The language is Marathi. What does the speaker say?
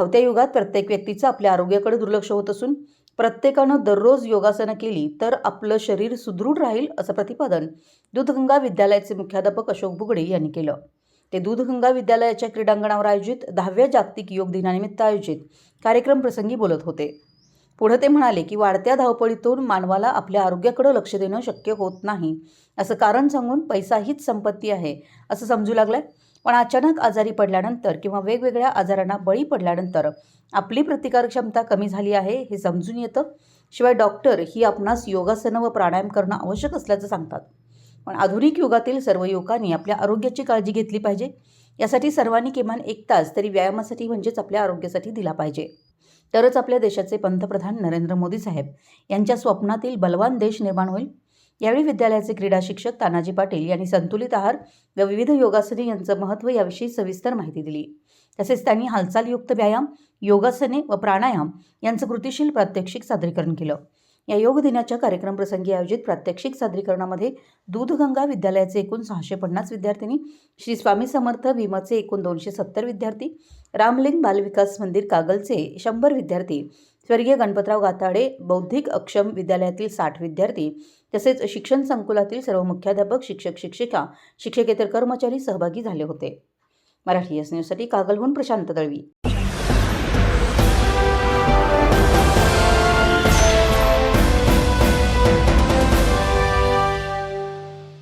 धावत्या युगात प्रत्येक व्यक्तीचं आपल्या आरोग्याकडे दुर्लक्ष होत असून प्रत्येकानं दररोज योगासनं केली तर आपलं शरीर सुदृढ राहील असं प्रतिपादन दूधगंगा विद्यालयाचे मुख्याध्यापक अशोक बुगडे यांनी केलं. ते दूधगंगा विद्यालयाच्या क्रीडांगणावर आयोजित दहाव्या जागतिक योग दिनानिमित्त आयोजित कार्यक्रम प्रसंगी बोलत होते. पुढे ते म्हणाले की वाढत्या धावपळीतून मानवाला आपल्या आरोग्याकडे लक्ष देणं शक्य होत नाही. असं कारण सांगून पैसा हीच संपत्ती आहे. असं समजू लागलं पण अचानक आजारी पडल्यानंतर किंवा वेगवेगळ्या आजारांना बळी पडल्यानंतर आपली प्रतिकार क्षमता कमी झाली आहे हे समजून येतं. शिवाय डॉक्टर ही आपणास योगासनं व प्राणायाम करणं आवश्यक असल्याचं सांगतात. पण आधुनिक युगातील सर्व युवकांनी आपल्या आरोग्याची काळजी घेतली पाहिजे. यासाठी सर्वांनी किमान एक तास तरी व्यायामासाठी म्हणजेच आपल्या आरोग्यासाठी दिला पाहिजे. तरच आपल्या देशाचे पंतप्रधान नरेंद्र मोदी साहेब यांच्या स्वप्नातील बलवान देश निर्माण होईल. यावेळी विद्यालयाचे क्रीडा शिक्षक तानाजी पाटील यांनी संतुलित आहार व विविध योगासने यांचं महत्त्व याविषयी सविस्तर माहिती दिली. तसेच त्यांनी हालचालयुक्त व्यायाम योगासने व प्राणायाम यांचं कृतिशील प्रात्यक्षिक सादरीकरण केलं. या योग दिनाच्या कार्यक्रमप्रसंगी आयोजित प्रात्यक्षिक सादरीकरणामध्ये दूधगंगा विद्यालयाचे एकूण सहाशे पन्नास विद्यार्थ्यांनी श्री स्वामी समर्थ भीमचे एकूण दोनशे सत्तर विद्यार्थी रामलिंग बालविकास मंदिर कागलचे शंभर विद्यार्थी स्वर्गीय गणपतराव गाताडे बौद्धिक अक्षम विद्यालयातील साठ विद्यार्थी तसेच शिक्षण संकुलातील सर्व मुख्याध्यापक शिक्षक शिक्षिका शिक्षकेतर कर्मचारी सहभागी झाले होते. मराठी एस न्यूजसाठी कागलहून प्रशांत दळवी.